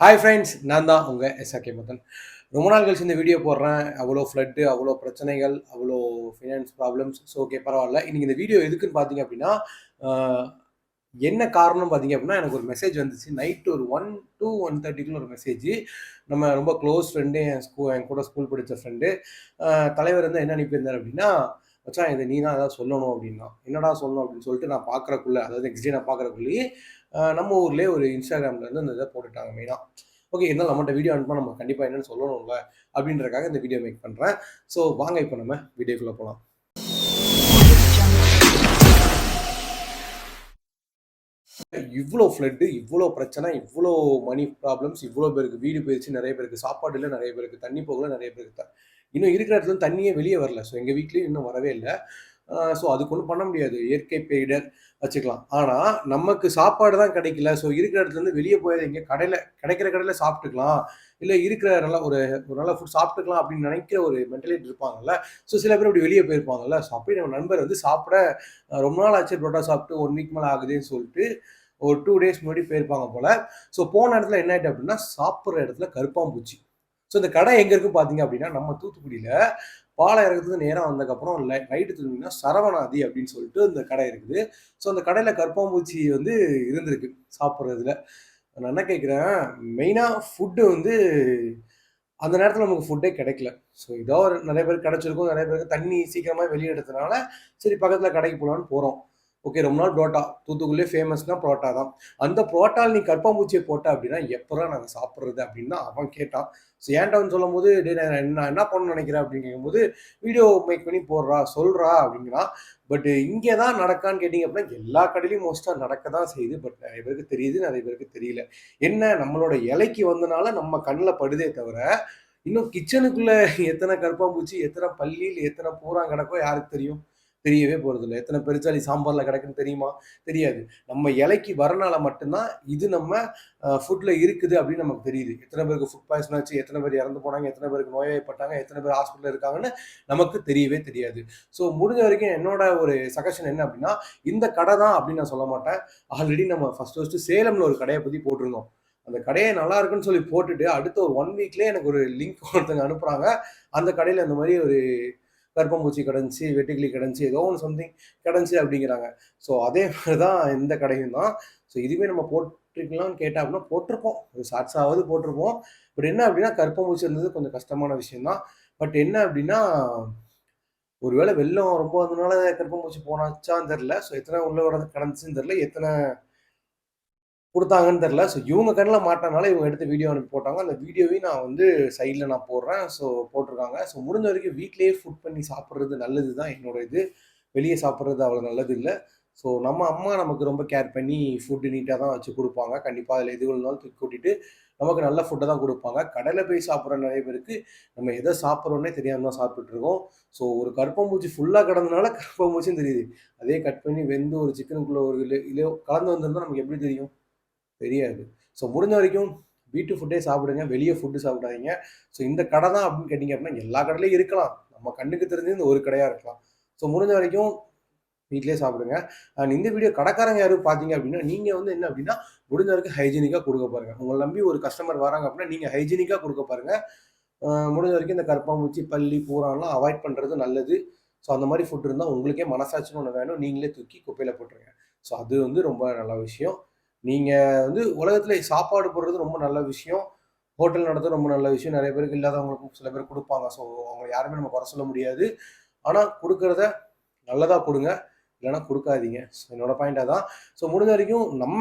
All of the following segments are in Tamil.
ஹாய் ஃப்ரெண்ட்ஸ் நான் தான் உங்கள் எஸ்ஆர்கே மதன் ரொம்ப நாள் கழிச்சு இந்த வீடியோ போடுறேன். அவ்வளோ ஃப்ளட்டு அவ்வளோ பிரச்சனைகள் அவ்வளோ ஃபினான்ஸ் ப்ராப்ளம்ஸ் ஸோ ஓகே பரவாயில்ல. இன்றைக்கி இந்த வீடியோ எதுக்குன்னு பார்த்தீங்க அப்படின்னா என்ன காரணம் பார்த்தீங்க அப்படின்னா எனக்கு ஒரு மெசேஜ் வந்துச்சு. நைட் ஒரு ஒன் டூ ஒன் தேர்ட்டிக்குள்ள ஒரு மெசேஜ் நம்ம ரொம்ப க்ளோஸ் ஃப்ரெண்டு என் ஸ்கூ என் கூட ஸ்கூல் படித்த ஃப்ரெண்டு தலைவர் வந்து என்ன அனுப்பியிருந்தார் அப்படின்னா மச்சான் இதை நீ தான் ஏதாவது சொல்லணும் அப்படின்னா. என்னடா சொல்லணும்? அப்படின்னு சொல்லிட்டு நான் பார்க்குறக்குள்ள அதாவது நெக்ஸ்ட் டே நான் பார்க்குறக்குள்ளேயே நம்ம ஊர்லேயே ஒரு இன்ஸ்டாகிராமில் இருந்து அந்த இதை போட்டுட்டாங்க மெயினாக ஓகே இருந்தாலும் நம்மகிட்ட வீடியோ அனுப்பா நம்ம கண்டிப்பாக என்னென்னு சொல்லணும்ல அப்படின்றக்காக இந்த வீடியோ மேக் பண்ணுறேன் ஸோ வாங்க இப்போ நம்ம வீடியோக்குள்ளே போகலாம் இவ்வளோ ஃப்ளட்டு இவ்வளோ பிரச்சனை இவ்வளோ மணி ப்ராப்ளம்ஸ் இவ்வளோ பேருக்கு வீடு போயிடுச்சு நிறைய பேருக்கு சாப்பாடு இல்லை நிறைய பேருக்கு தண்ணி போகல நிறைய பேருக்கு இன்னும் இருக்கிற இடத்துல தண்ணியே வெளியே வரல. ஸோ எங்கள் வீட்லேயும் இன்னும் வரவே இல்லை. ஸோ அதுக்கு ஒன்றும் பண்ண முடியாது. இயற்கை பேரிடர் வச்சுக்கலாம். ஆனால் நமக்கு சாப்பாடு தான் கிடைக்கல. ஸோ இருக்கிற இடத்துல இருந்து வெளியே போய் இங்கே கடையில் கிடைக்கிற கடையில் சாப்பிட்டுக்கலாம். இல்லை இருக்கிற நல்ல ஒரு ஒரு நல்ல ஃபுட் சாப்பிட்டுக்கலாம் அப்படின்னு நினைக்கிற ஒரு மென்டலிட்டி இருப்பாங்கல்ல. ஸோ சில பேர் இப்படி வெளியே போயிருப்பாங்கல்ல. ஸோ அப்படி நம்ம நண்பர் வந்து சாப்பிட ரொம்ப நாள் ஆச்சு புரோட்டா சாப்பிட்டு ஒன் வீக் மேலே ஆகுதுன்னு சொல்லிட்டு ஒரு டூ டேஸ் முன்னாடி போயிருப்பாங்க போல். ஸோ போன இடத்துல என்ன ஆயிட்டு அப்படின்னா சாப்பிட்ற இடத்துல கருப்பாம்பூச்சி. ஸோ இந்த கடை எங்கே இருக்குது பார்த்தீங்க அப்படின்னா நம்ம தூத்துக்குடியில் பாலை இறக்கத்துக்கு நேராக வந்ததுக்கப்புறம் ரைட்டு திரும்பிங்கன்னா சரவணாதி அப்படின்னு சொல்லிட்டு இந்த கடை இருக்குது. ஸோ அந்த கடையில் கற்பாம்பூச்சி வந்து இருந்திருக்கு சாப்பிட்றதுல. நான் என்ன கேட்குறேன் மெயினாக ஃபுட்டு வந்து அந்த நேரத்தில் நமக்கு ஃபுட்டே கிடைக்கல. ஸோ இதோ ஒரு நிறைய பேர் கிடச்சிருக்கும் நிறைய பேருக்கு தண்ணி சீக்கிரமாக வெளியே எடுத்தனால சரி பக்கத்தில் கடைக்கு போகலான்னு போகிறோம் ஓகே ரொம்ப நாள் புரோட்டா. தூத்துக்குள்ளே ஃபேமஸ்னா புரோட்டா தான். அந்த புரோட்டால் நீ கற்பாம்பூச்சியை போட்ட அப்படின்னா எப்போதான் நாங்கள் சாப்பிட்றது அப்படின்னு அவன் கேட்டான். ஸோ ஏன்டான்னு சொல்லும் போது நான் என்ன என்ன பண்ணணும்னு நினைக்கிறேன்? அப்படின்னு கேட்கும்போது வீடியோ மேக் பண்ணி போடுறா சொல்கிறா அப்படிங்கிறான் பட் இங்கே தான் நடக்கான்னு கேட்டிங்க அப்படின்னா எல்லா கடையிலையும் மோஸ்ட்டாக நடக்க தான் செய்யுது. பட் நிறைய பேருக்கு தெரியுது நிறைய பேருக்கு தெரியல. என்ன நம்மளோட இலைக்கு வந்தனால நம்ம கண்ணில் படுதே தவிர இன்னும் கிச்சனுக்குள்ளே எத்தனை கருப்பாம்பூச்சி எத்தனை பள்ளியில் எத்தனை பூரா கிடக்கோ யாருக்கு தெரியும்? தெரியவே போகிறதில்ல எத்தனை பெருச்சாளி சாம்பாரில் கிடக்குன்னு தெரியுமா? தெரியாது. நம்ம இலைக்கு வரனால மட்டும்தான் இது நம்ம ஃபுட்டில் இருக்குது அப்படின்னு நமக்கு தெரியுது. எத்தனை பேருக்கு ஃபுட் பாய்சன் ஆச்சு எத்தனை பேர் இறந்து போனாங்க எத்தனை பேருக்கு நோய்வாய்ப்பட்டாங்க எத்தனை பேர் ஹாஸ்பிட்டலில் இருக்காங்கன்னு நமக்கு தெரியவே தெரியாது. ஸோ முடிஞ்ச வரைக்கும் என்னோட ஒரு சஜஷன் என்ன அப்படின்னா இந்த கடை தான் அப்படின்னு நான் சொல்ல மாட்டேன். ஆல்ரெடி நம்ம ஃபஸ்ட்டு ஃபஸ்ட்டு சேலம்ல ஒரு கடையை பற்றி போட்டிருந்தோம். அந்த கடையை நல்லா இருக்குன்னு சொல்லி போட்டுட்டு அடுத்த ஒரு ஒன் வீக்லேயே எனக்கு ஒரு லிங்க் ஒருத்தங்க அனுப்புகிறாங்க அந்த கடையில் அந்த மாதிரி ஒரு கருப்பம்பூச்சி கிடந்துச்சு வெட்டுக்கிளி கிடந்துச்சு ஏதோ ஒன்று சம்திங் கிடந்துச்சு அப்படிங்கிறாங்க. ஸோ அதே மாதிரி தான் இந்த கடையும் தான். ஸோ இதுவே நம்ம போட்டிருக்கலாம்னு கேட்டால் அப்படின்னா போட்டிருப்போம் ஒரு ஷார்ட்ஸாவது போட்டிருப்போம். பட் என்ன அப்படின்னா கருப்பம்பூச்சி இருந்தது கொஞ்சம் கஷ்டமான விஷயம்தான். பட் என்ன அப்படின்னா ஒருவேளை வெள்ளம் ரொம்ப வந்ததுனால கருப்பம்பூச்சி போனாச்சான்னு தெரில ஸோ எத்தனை உள்ள வர கிடந்துச்சுன்னு தெரில எத்தனை கொடுத்தாங்கன்னு தெரில ஸோ இவங்க கண்ணில் மாட்டனால இவங்க எடுத்து வீடியோ அனுப்பி போட்டாங்க. அந்த வீடியோவையும் நான் வந்து சைடில் நான் போடுறேன். ஸோ போட்டிருக்காங்க. ஸோ முடிஞ்ச வரைக்கும் வீட்லேயே ஃபுட் பண்ணி சாப்பிட்றது நல்லது தான் என்னோட இது. வெளியே சாப்பிட்றது அவ்வளோ நல்லது இல்லை ஸோ நம்ம அம்மா நமக்கு ரொம்ப கேர் பண்ணி ஃபுட்டு நீட்டாக தான் வச்சு கொடுப்பாங்க. கண்டிப்பாக அதில் எது இருந்தாலும் தூக்கி கூட்டிட்டு நமக்கு நல்ல ஃபுட்டை தான் கொடுப்பாங்க. கடையில் போய் சாப்பிட்ற நிறைய பேருக்கு நம்ம எதை சாப்பிட்றோன்னே தெரியாமல் தான் சாப்பிட்டுருக்கோம் ஸோ ஒரு கருப்பம்பூச்சி ஃபுல்லாக கடந்தனால கருப்பம்பூச்சின்னு தெரியுது. அதே கட் பண்ணி வெந்து ஒரு சிக்கனுக்குள்ளே ஒரு இல்லை இல்லை கலந்து வந்திருந்தால் நமக்கு எப்படி தெரியும்? தெரியாது. ஸோ முடிஞ்ச வரைக்கும் வீட்டு ஃபுட்டே சாப்பிடுங்க வெளியே ஃபுட்டு சாப்பிடாதீங்க. ஸோ இந்த கடை தான் அப்படின்னு கேட்டிங்க அப்படின்னா எல்லா கடையிலையும் இருக்கலாம். நம்ம கண்ணுக்கு தெரிஞ்சு இந்த ஒரு கடையாக இருக்கலாம். ஸோ முடிஞ்ச வரைக்கும் வீட்டிலே சாப்பிடுங்க. அண்ட் இந்த வீடியோ கடைக்காரங்க யாரும் பார்த்தீங்க அப்படின்னா நீங்கள் வந்து என்ன அப்படின்னா முடிஞ்ச வரைக்கும் ஹைஜீனிக்காக கொடுக்க பாருங்கள் உங்களை நம்பி ஒரு கஸ்டமர் வராங்க அப்படின்னா நீங்கள் ஹைஜீனிக்காக கொடுக்க பாருங்கள் முடிஞ்ச வரைக்கும் இந்த கருப்பாம்பூச்சி பள்ளி பூரான்லாம் அவாய்ட் பண்ணுறது நல்லது. ஸோ அந்த மாதிரி ஃபுட் இருந்தால் உங்களுக்கே மனசாட்சின்னு ஒன்று வேணும். நீங்களே தூக்கி குப்பையில் போட்டுருங்க. ஸோ அது வந்து ரொம்ப நல்ல விஷயம். நீங்கள் வந்து உலகத்தில் சாப்பாடு போடுறது ரொம்ப நல்ல விஷயம். ஹோட்டல் நடத்துறது ரொம்ப நல்ல விஷயம். நிறைய பேருக்கு இல்லாதவங்களுக்கும் சில பேர் கொடுப்பாங்க. ஸோ அவங்க யாருமே நம்ம குறை சொல்ல முடியாது. ஆனால் கொடுக்கறத நல்லதாக கொடுங்க. இல்லைன்னா கொடுக்காதீங்க. ஸோ என்னோட பாயிண்டாக தான் ஸோ முடிஞ்ச வரைக்கும் நம்ம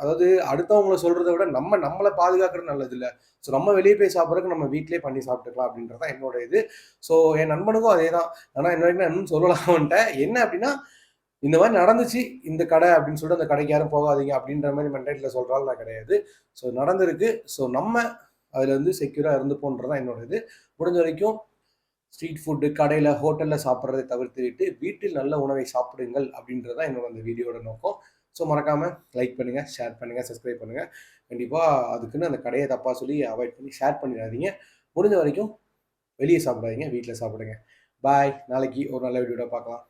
அதாவது அடுத்தவங்கள சொல்கிறத விட நம்ம நம்மளை பாதுகாக்கிறது நல்லது இல்லை. ஸோ நம்ம வெளியே போய் சாப்பிட்றதுக்கு நம்ம வீட்டிலே பண்ணி சாப்பிட்டுக்கலாம் அப்படின்றது தான் என்னோட இது. ஸோ என் நண்பனுக்கும் அதே தான் ஆனால் என்ன வரைக்கும் நான் இன்னும் சொல்லலாம்ன்ட்டேன் என்ன அப்படின்னா இந்த மாதிரி நடந்துச்சு இந்த கடை அப்படின்னு சொல்லிட்டு அந்த கடைக்கு யாரும் போகாதீங்க அப்படின்ற மாதிரி மென்டாலிட்டியில் சொல்கிறாலும் நான் கிடையாது. ஸோ நடந்திருக்கு. ஸோ நம்ம அதில் வந்து செக்யூராக இருந்துப்போன்றது தான் என்னோட இது. முடிஞ்ச வரைக்கும் ஸ்ட்ரீட் ஃபுட்டு கடையில் ஹோட்டலில் சாப்பிட்றதை தவிர்த்துவிட்டு வீட்டில் நல்ல உணவை சாப்பிடுங்கள் அப்படின்றது தான் என்னோட அந்த வீடியோட நோக்கம். ஸோ மறக்காமல் லைக் பண்ணுங்கள் ஷேர் பண்ணுங்கள் சப்ஸ்கிரைப் பண்ணுங்கள் கண்டிப்பாக அதுக்குன்னு அந்த கடையை தப்பாக சொல்லி அவாய்ட் பண்ணி ஷேர் பண்ணிடாதீங்க. முடிஞ்ச வரைக்கும் வெளியே சாப்பிடாதீங்க வீட்டில் சாப்பிடுங்க. பாய் நாளைக்கு ஒரு நல்ல வீடியோட பார்க்கலாம்.